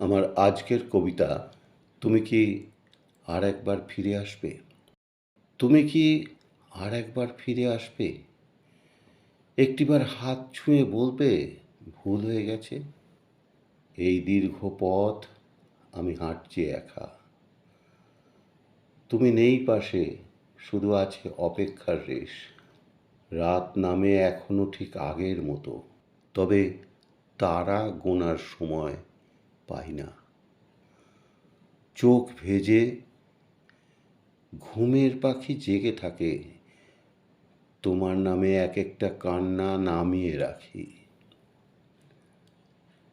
আমার আজকের কবিতা, তুমি কি আর একবার ফিরে আসবে? তুমি কি আর একবার ফিরে আসবে? একটিবার হাত ছুঁয়ে বলবে, ভুল হয়ে গেছে। এই দীর্ঘ পথ আমি হাঁটছি একা। তুমি নেই পাশে, শুধু আছে অপেক্ষার রেশ। রাত নামে এখনও ঠিক আগের মতো। তবে তারা গোনার সময় পাই না চোখ ভেজে ঘুমের পাখি জেগে থাকে। তোমার নামে এক একটা কান্না নামিয়ে রাখি।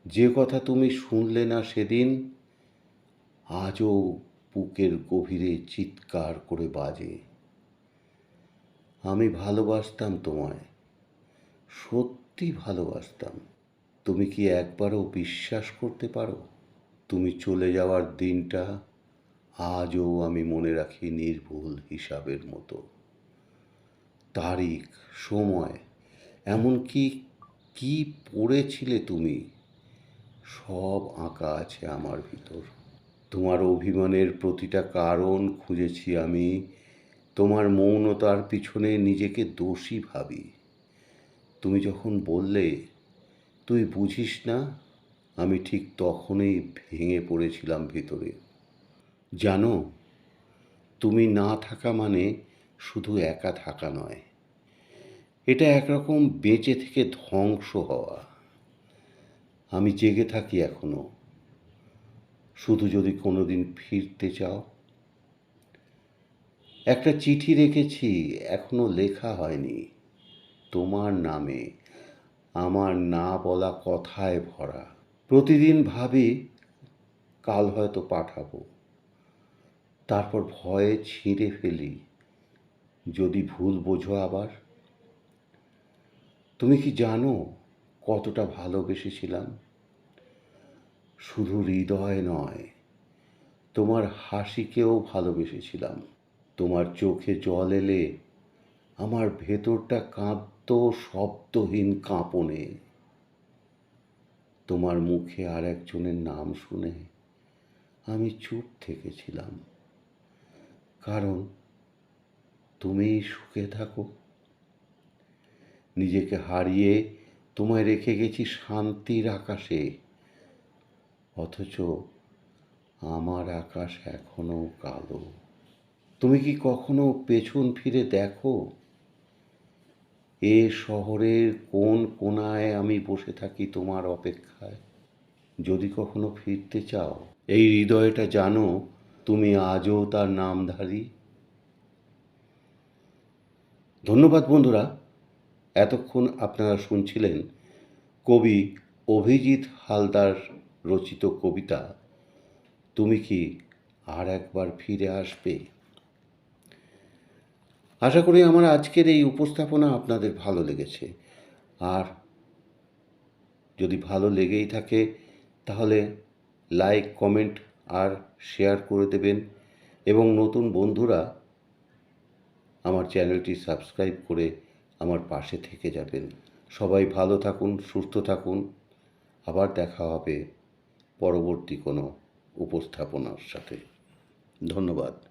যে কথা তুমি শুনলে না সেদিন, আজও বুকের গভীরে চিৎকার করে বাজে। আমি ভালোবাসতাম তোমায়, সত্যি ভালোবাসতাম। তুমি কি একবারও বিশ্বাস করতে পারো? তুমি চলে যাওয়ার দিনটা আজও আমি মনে রাখি নির্ভুল হিসাবের মতো। তারিখ, সময়, এমনকি কি পড়েছিলে তুমি, সব আঁকা আছে আমার ভিতর। তোমার অভিমানের প্রতিটা কারণ খুঁজেছি আমি, তোমার মৌনতার পিছনে নিজেকে দোষী ভাবি। তুমি যখন বললে, তুই বুঝিস না আমি ঠিক তখনই ভেঙে পড়েছিলাম ভিতরে। জানো, তুমি না থাকা মানে শুধু একা থাকা নয়। এটা একরকম বেঁচে থেকে ধ্বংস হওয়া। আমি জেগে থাকি এখনও। শুধু যদি কোনো দিন ফিরতে চাও। একটা চিঠি রেখেছি, এখনও লেখা হয়নি। তোমার নামে। আমার না বলা কথায় ভরা। প্রতিদিন ভাবি, কাল হয়তো পাঠাবো। তারপর ভয়ে ছিঁড়ে ফেলি। যদি ভুল বোঝো আবার। তুমি কি জানো কতটা ভালোবেসেছিলাম? শুধু হৃদয় নয়, তোমার হাসিকেও ভালোবেসেছিলাম। তোমার চোখে জল এলে আমার ভেতরটা কাঁদত শব্দহীন কাঁপনে। তোমার মুখে আর একজনের নাম শুনে আমি চুপ থেকেছিলাম। কারণ তুমিই সুখে থাকো। নিজেকে হারিয়ে তোমায় রেখে গেছি শান্তির আকাশে। অথচ আমার আকাশ এখনও কালো। তুমি কি কখনো পেছন ফিরে দেখো? এ শহরের কোন কোনায় আমি বসে থাকি তোমার অপেক্ষায়? যদি কখনো ফিরতে চাও, এই হৃদয়টা জানো তুমি আজও তার নামধারী। ধন্যবাদ বন্ধুরা, এতক্ষণ আপনারা শুনছিলেন কবি অভিজিৎ হালদার রচিত কবিতা, তুমি কি আর একবার ফিরে আসবে? আশা করি আমার আজকের এই উপস্থাপনা আপনাদের ভালো লেগেছে। আর যদি ভালো লেগেই থাকে, তাহলে লাইক কমেন্ট আর শেয়ার করে দেবেন এবং নতুন বন্ধুরা আমার চ্যানেলটি সাবস্ক্রাইব করে আমার পাশে থেকে যাবেন। সবাই ভালো থাকুন, সুস্থ থাকুন। আবার দেখা হবে পরবর্তী কোনো উপস্থাপনার সাথে। ধন্যবাদ।